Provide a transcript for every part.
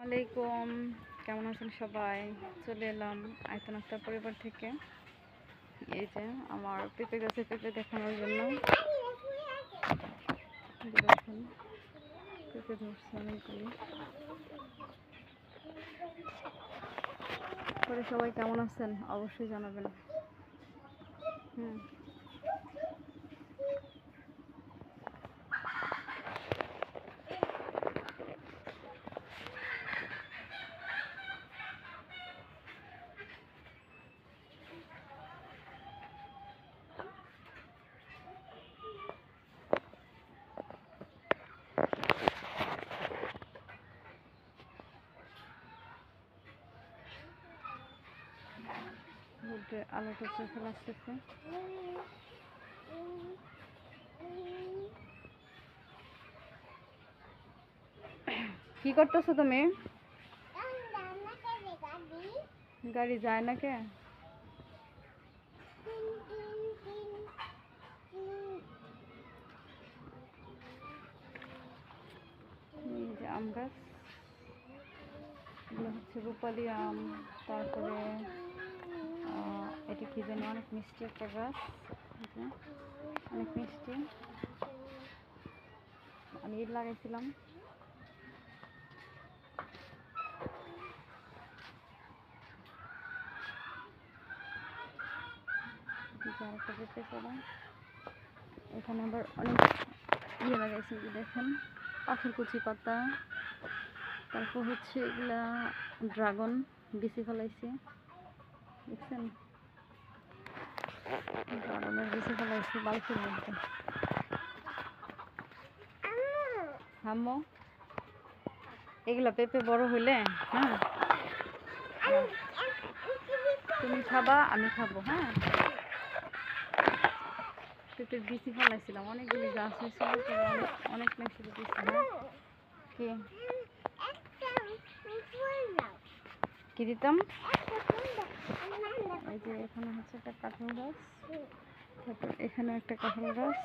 আলাইকুম। কেমন আছেন সবাই? চলে এলাম আয়তন আক্তার পরিবার থেকে। এই যে আমার পেঁপে গাছে পেঁপে দেখানোর জন্য। পেঁপে ধরছে অনেকগুলি। সবাই কেমন আছেন? অবশ্যই জানাবেন। হুম। রোদে আলোটা চোখে লাগতেছে কি করতেছো তুমি? গাড়ি যায় না কে? আম গাছ হচ্ছে রূপালি আম, তারপরে এটা কি জানি, অনেক মিষ্টি একটা গাছ। অনেক মিষ্টি। আমি ইট লাগাইছিলাম। এখানে আবার অনেক ইয়ে লাগাইছি দেখেন পাখির কুচি পাতা। তারপর হচ্ছে এগুলা ড্রাগন বেশি ফলাইছি। দেখছেন? মধ্যে হাম্মো এগুলা পেঁপে বড় হইলে হ্যাঁ? তুমি খাবা, আমি খাব হ্যাঁ? পেঁপের বিচি ফলাইছিলাম, অনেকগুলি গাছ হয়েছিল অনেক অনেক মেশিন দিচ্ছি কি দিতাম? এই যে এখানে হচ্ছে একটা কাঁঠাল গাছ এখানে একটা কাঁঠাল গাছ।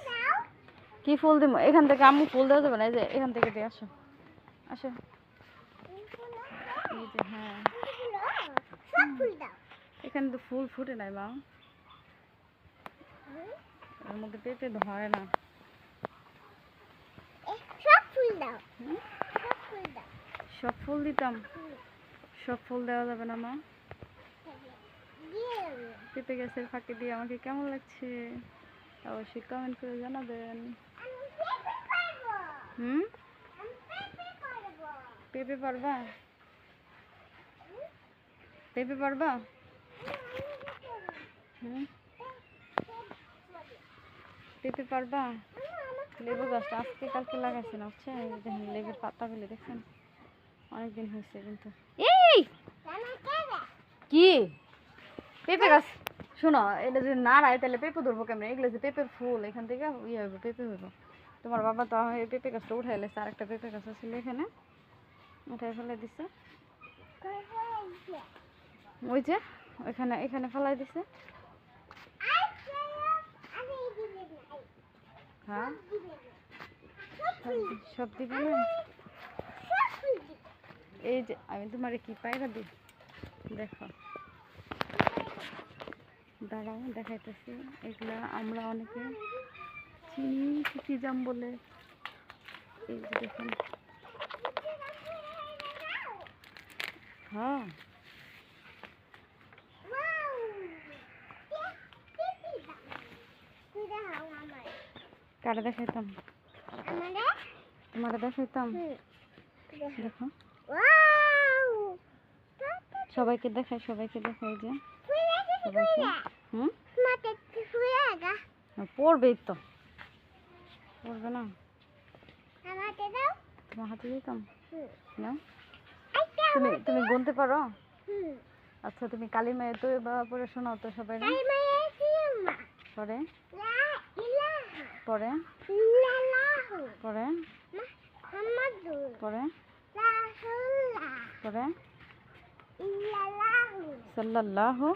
কি ফুল দিব? এখান থেকে আম্মু ফুল দেওয়া যাবে না? এই যে এখান থেকে দিয়ে আসো। আসো। এই যে হ্যাঁ। এখানে তো ফুল ফুটে নাই মা। এর মধ্যে পেঁপে ধরে না? সব ফুল দিতাম। সব ফুল দেওয়া যাবে না মা। পেঁপে গাছের ফাঁকে দিয়ে আমাকে কেমন লাগছে? অবশ্যই কমেন্ট করে জানাবেন। হুম? পেঁপে পারবা? পেঁপে পারবা? হুম? পেঁপে পারবা? লেবু গাছটা আজকে কালকে লাগাইছে না হচ্ছে এই যে দেখেন লেবুর পাতাগুলি দেখছেন। অনেকদিন হয়েছে কিন্তু। এই! কি? পেঁপে গাছ শোনো, এটা যদি না রায়, তাহলে পেঁপে ধরবো কেমন? এগুলো যে পেঁপের ফুল, এখান থেকে ইয়ে হইব পেঁপে হইব। তোমার বাবা তো এই পেঁপে গাছটা উঠাই লেছে আর একটা পেঁপে গাছ ছিল এখানে। উঠাই ফেলে দিছে। ওই যে, ওইখানে, এখানে ফেলাই দিছে। হ্যাঁ? সব- দিবে এই যে, আমি তোমার কি পায়রা দিই? দেখো। দাঁড়াও দেখাইতেছি। এগুলা আমরা অনেকে চিনি চিঠি জাম বলে। এই যে দেখুন। হ্যাঁ। কারে দেখাইতাম? তোমার দেখাইতাম? দেখো। সবাইকে দেখাই সবাইকে দেখাই যে। সবাইকে। হুম? পড়বেই তো। পড়বে না? তোমার হাতে দিতাম। তুমি তুমি গুনতে পারো? আচ্ছা তুমি কালী মায়ের তো বা পড়ে শোনাও তো সবাই পরে? পরে? পরে? পরে? পরে? সাল্লাল্লাহু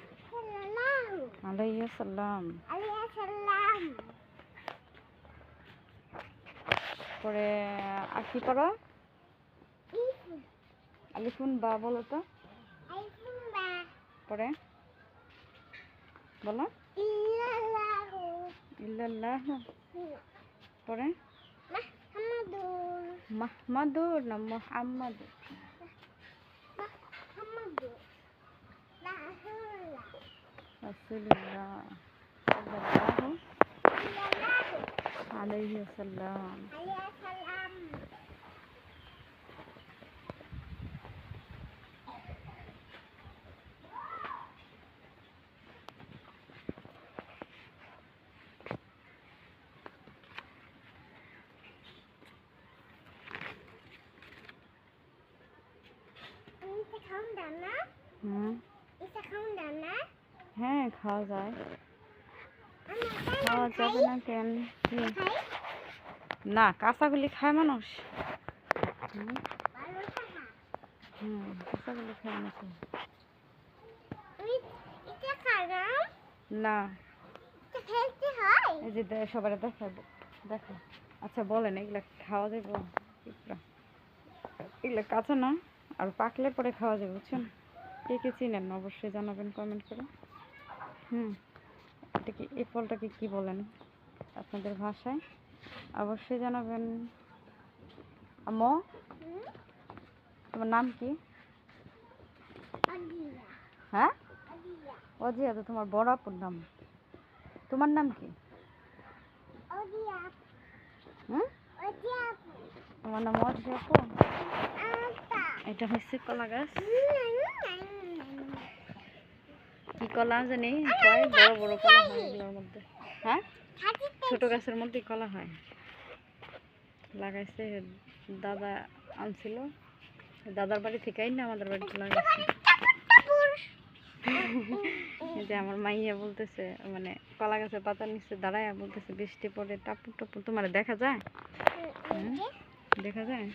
আলাইহি সাল্লাম পরে আর কি করো আলিফুন বা বলো তো। পরে? বলো। ইল্লাল্লাহ। পরে? মাহমাদুর। না رسول الله صلى الله عليه وسلم Come down now. Hmm? Is it come down now? হ্যাঁ খাওয়া যায়। খাওয়া যাবে না কেন? না, কাঁচাগুলি খায় মানুষ? হুম। কাঁচাগুলি খায় মানুষ। না। এই যে আচ্ছা বলেন, এগুলা খাওয়া যাবে? এগুলা কাঁচা না, আর পাকলে পরে খাওয়া যাবে, বুঝছেন? কে কে চিনেন? অবশ্যই জানাবেন কমেন্ট করে। হুম। এটা কি এই ফলটাকে কি বলেন আপনাদের ভাষায়? অবশ্যই জানাবেন। আম্মু? তোমার নাম কি? হ্যাঁ? অজিয়া তো তোমার বড় আপুর নাম। তোমার নাম কি? হুম? তোমার নাম অজিয়া আপু? এটা হচ্ছে কলা গাছ। কি কলা জানি? কয় বড় বড় কলা হয় এগুলোর মধ্যে। হ্যাঁ? ছোট গাছের মধ্যে কলা হয়। লাগাইছে দাদা আনছিল। দাদার বাড়ি থেকেই না আমাদের বাড়িতে লাগাইছে। যে আমার মাইয়া বলতেছে মানে কলা গাছের পাতার নিচে দাঁড়ায় বলতেছে, বৃষ্টি পড়ে, টাপুর টাপুর। তোমার দেখা যায়? দেখা যায়?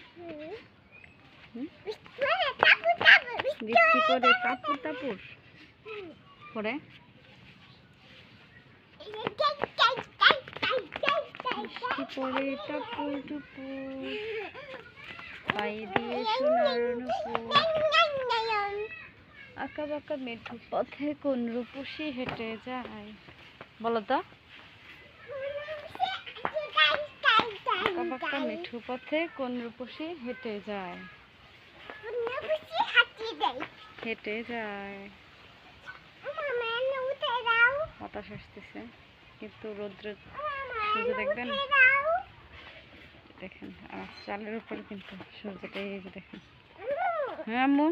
বৃষ্টি পড়ে, টাপুর টাপুর। পরে বৃষ্টি পড়ে টাপুর টুপুর। পাই দিয়ে সোনার নুপুর আঁকা বাঁকা মেঠু পথে কোন রূপসী হেঁটে যায়। বলো তো। আঁকা বাঁকা মেঠু পথে কোন রূপসী হেঁটে যায়। হেঁটে যায়। বাতাস আসতেছে, কিন্তু রৌদ্র সূর্য দেখবেন? দেখেন, আর চালের উপরে কিন্তু সূর্যটা, এই যে দেখেন। হ্যাঁ আম্মু?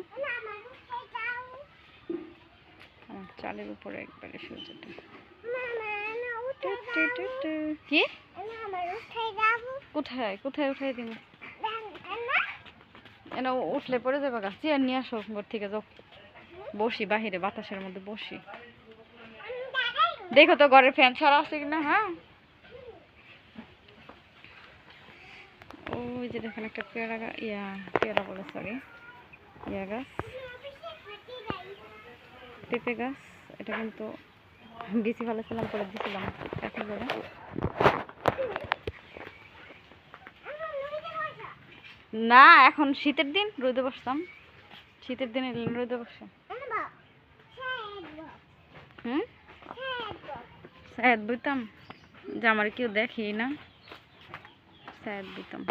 চালের উপরে একবারে সূর্যটা। কি? কোথায়? কোথায় এনা উঠলে পড়ে যাবে গা। চেয়ার নিয়ে আসো, ঘর থেকে যাও। বসি, বাহিরে, বাতাসের মধ্যে বসি। দেখো তো ঘরের ফ্যান ছাড়া আছে কিনা হ্যাঁ? ওই যে দেখেন একটা পেয়ারা গা- ইয়া, পেয়ারা বলে সরি ইয়া গাছ। পেঁপে গাছ। এটা কিন্তু বেশি ভালো ছিলাম করে দিয়েছিলাম এখন করে না, এখন শীতের দিন রোদে বসতাম। শীতের দিনে রোদে বসে। হুম? স্যাদ বুঝতাম যে আমার কেউ দেখি না। স্যাদ বুঝতাম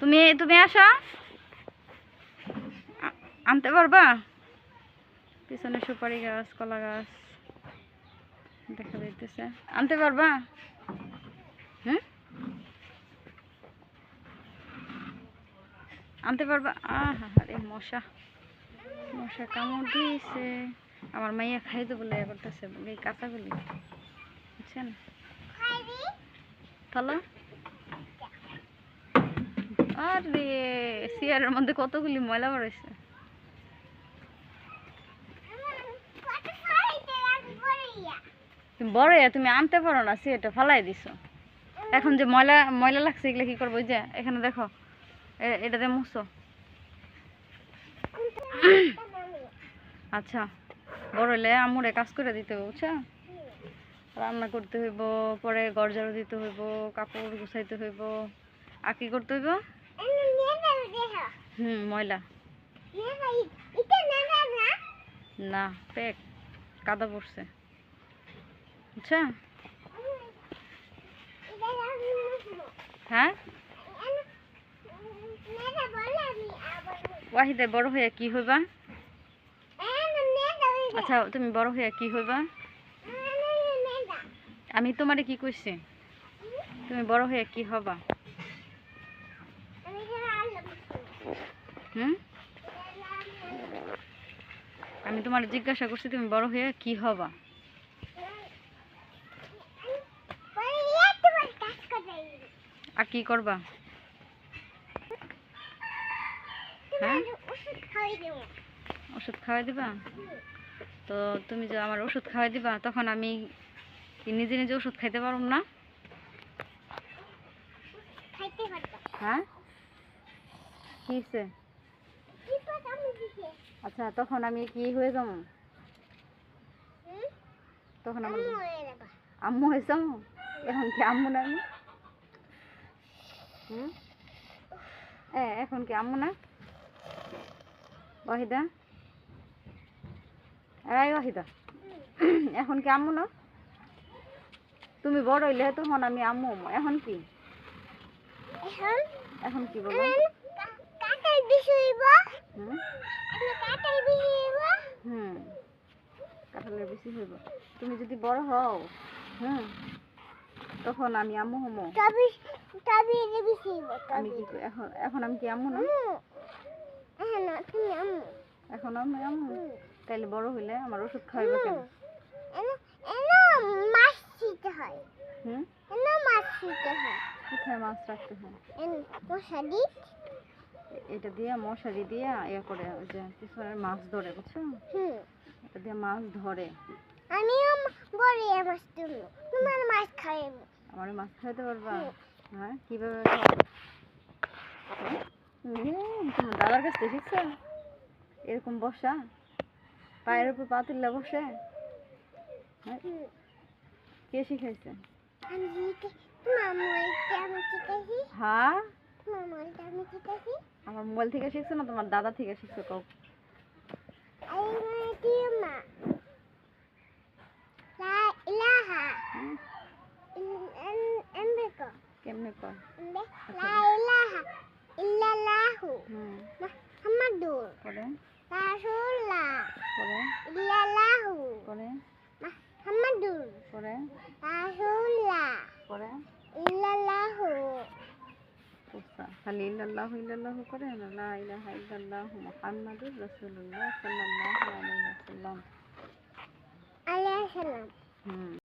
তুমি তুমি আসো। আনতে পারবা? পিছনে সুপারি গাছ, কলা গাছ দেখা যাইতেছে। আনতে পারবা? হুম? আনতে পারবা? আহা আরে মশা। মশা কামড় দিয়েছে। আমার মাইয়া খাইতে বলে ইয়ে করতেছে এই কাঁচাগুলি। বুঝছেন? তাহলে আরে চেয়ারের মধ্যে কতগুলি ময়লা বেরোইছে তুমি বড় তুমি আনতে পারো না সেটা ফালাই দিছো। এখন যে ময়লা ময়লা লাগছে, এগুলো কি করব? যে, এখানে দেখো, এ- এটা দিয়ে মুছো। আচ্ছা। বড় হইলে আমুরে কাজ করে দিতে হবে বুঝছ রান্না করতে হইব পরে ঘর ঝাড়ু দিতে হইব কাপড় গুছাইতে হইব আর কি করতে হইব হুম ময়লা না পেক কাদা পড়ছে আচ্ছা হ্যাঁ ওয়াহিদে বড় হয়ে কি হইবা আচ্ছা তুমি বড় হয়ে কি হইবা? আমি তোমারে কি কইছি? তুমি বড় হয়ে কি হবা? হুম? আমি তোমার জিজ্ঞাসা করছি, তুমি বড় হয়ে কি হবা? আর কি করবা? হ্যাঁ? ওষুধ খাওয়াই দিবা? তো তুমি যে আমার ওষুধ খাওয়াই দিবা তখন আমি নিজে নিজে ওষুধ খাইতে পারব না? হ্যাঁ? কি আচ্ছা তখন আমি কি হয়ে যাব? তখন আমার আম্মু হয়েছ এখন কি আম্মু না আমি? হুম? এ এখন কি আম্মু না? ওয়াহিদা? এই ওয়াহিদা এখন কি আম্মু না? তুমি বড় হইলে তখন আমি আম্মু। এখন কি? এখন? কি বলো? হুম? হুম। কাঁঠালের বেশি হইব। তুমি যদি বড় হও হুম তখন আমি আম্মু হমো আমি কি এখন এখন আমি কি আম্মু না? এখন আমি আম্মু। তাইলে বড় হইলে আমার ওষুধ খাওয়াইবে কেন? মাছ ছিটে হয়। হুম? এন মাছ ছিটে হয়। কোথায় মাছ রাখতে হয়? মশারি এটা দিয়ে মশারি দিয়ে ইয়ে করে ওই যে পিছনের মাছ ধরে বুঝছ? হুম। এটা দিয়ে মাছ ধরে। আমিও বড় মাছ তুলবো তোমার মাছ খাইবো আমার মাছ খাইতে পারবা? হ্যাঁ কীভাবে দাদার কাছ থেকে শিখছো? এরকম বসা? পায়ের উপর পা তুললে বসে। হ্যাঁ? কে শিখাইছে? হ্যাঁ? আমার মোবাইল থেকে শিখছো না? তোমার দাদা থেকে শিখছো কও। এমবেকো কেমনে কয় লা ইলাহা ইল্লাল্লাহু হুম মুহাম্মাদুর করে রাসূলুল্লাহ করে ইল্লাল্লাহু করে মুহাম্মাদুর করে রাসূলুল্লাহ করে ইল্লাল্লাহু কুসা খালি ইল্লাল্লাহু ইল্লাল্লাহু করে না লা ইলাহা ইল্লাল্লাহু মুহাম্মাদুর রাসূলুল্লাহ সাল্লাল্লাহু আলাইহি ওয়াসাল্লাম। আলাইহিস সালাম। হুম।